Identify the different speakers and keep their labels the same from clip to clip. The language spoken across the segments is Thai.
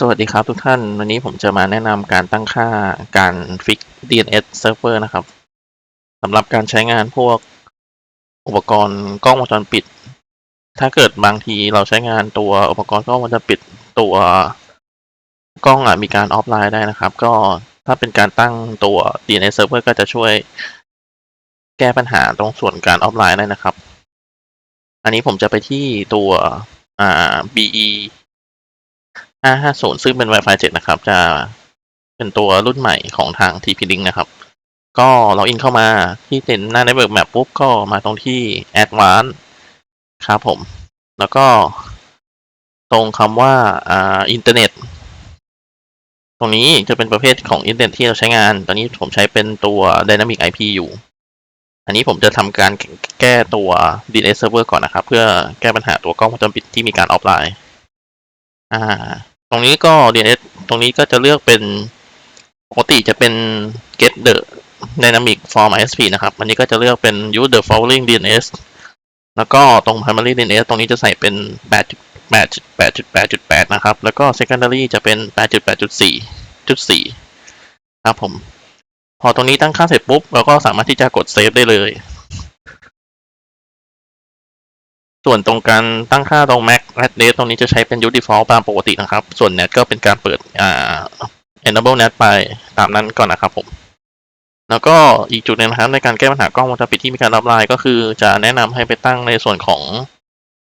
Speaker 1: สวัสดีครับทุกท่าน วันนี้ผมจะมาแนะนำการตั้งค่าการฟิก DNS Server นะครับสำหรับการใช้งานพวกอุปกรณ์กล้องวงจรปิด ถ้าเกิดบางทีเราใช้งานตัวอุปกรณ์กล้องวงจรปิดตัวกล้องอะมีการออฟไลน์ได้นะครับ ก็ถ้าเป็นการตั้งตัว DNS Server ก็จะช่วยแก้ปัญหาตรงส่วนการออฟไลน์ได้นะครับ อันนี้ผมจะไปที่ตัวอ่า BE 550 ซึ่งเป็น Wi-Fi 7 นะครับ จะเป็นตัวรุ่นใหม่ของทาง TP-Link นะครับ ก็ล็อกอินเข้ามาที่เป็นหน้า Network Map ปุ๊บ ก็มาตรงที่ Advanced ครับผม แล้วก็ตรงคำว่าอ่าอินเทอร์เน็ต ตรงนี้จะเป็นประเภทของอินเทอร์เน็ตที่เราใช้งาน ตอนนี้ผมใช้เป็นตัว Dynamic IP อยู่ อันนี้ผมจะทำการแก้ตัว DNS Server ก่อนนะครับ เพื่อแก้ปัญหาตัวกล้องวงจรปิดที่มีการออฟไลน์ อ่า ตรงนี้ก็ DNS ตรงนี้ก็จะเลือกเป็นปกติจะเป็น get the dynamic form ISP นะครับ อันนี้ก็จะเลือกเป็น use the following DNS แล้วก็ตรง primary DNS ตรงนี้จะใส่เป็น 8.8.8.8 นะครับ แล้วก็ secondary จะเป็น 8.8.4.4 ครับผม พอตรงนี้ตั้งค่าเสร็จปุ๊บ เราก็สามารถที่จะกด save ได้เลย ส่วนตรงการตั้งค่าตรง MAC address ตรงนี้จะใช้เป็น use default ตามปกตินะครับ ส่วน net ก็เป็นการเปิดอ่า enable net ไปตามนั้นก่อนนะครับผมแล้วก็อีกจุดหนึงนะครับในการแก้ปัญหากล้องวงจรปิดที่มีการรับไลน์ก็คือจะแนะนำให้ไปตั้งในส่วนของ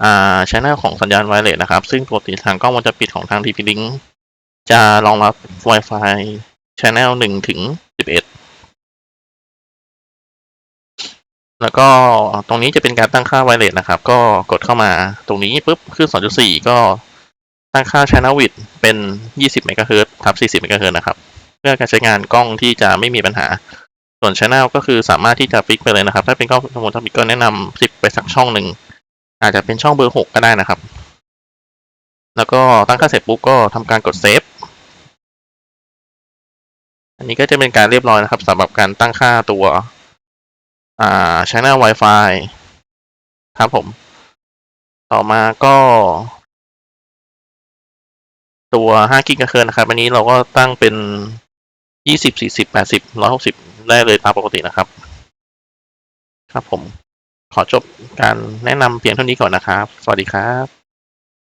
Speaker 1: อ่าช anel ของสัญญาณไวเลสนะครับ ซึ่งปกติทางกล้องวงจรปิดของทาง TP-Link จะรองรับ Wi-Fi channel 1ถึง แล้วก็ตรงนี้จะเป็นการตั้งค่าไวเลสนะครับ ก็กดเข้ามาตรงนี้ปุ๊บขึ้น 2.4 ก็ตั้งค่า channel width เป็น 20 เมกะเฮิรตซ์ทับ 40 เมกะเฮิรตซ์นะครับ เพื่อการใช้งานกล้องที่จะไม่มีปัญหา ส่วน channel ก็คือสามารถที่จะฟิกไปเลยนะครับ ถ้าเป็นกล้องสมุดทำก็แนะนำฟิกไปสักช่องหนึ่ง อาจจะเป็นช่องเบอร์ 6 ก็ได้นะครับ แล้วก็ตั้งค่าเสร็จปุ๊บก็ทำการกดเซฟ อันนี้ก็จะเป็นการเรียบร้อยนะครับสำหรับการตั้งค่าตัว อ่า channel Wi-Fi ครับผม ต่อมาก็ ตัว5กิกะเฮิรตซ์นะครับ อันนี้เราก็ตั้งเป็น 20 40 80 160 ได้เลยตามปกตินะครับ ครับผม ขอจบการแนะนำเพียงเท่านี้ก่อนนะครับ สวัสดีครับ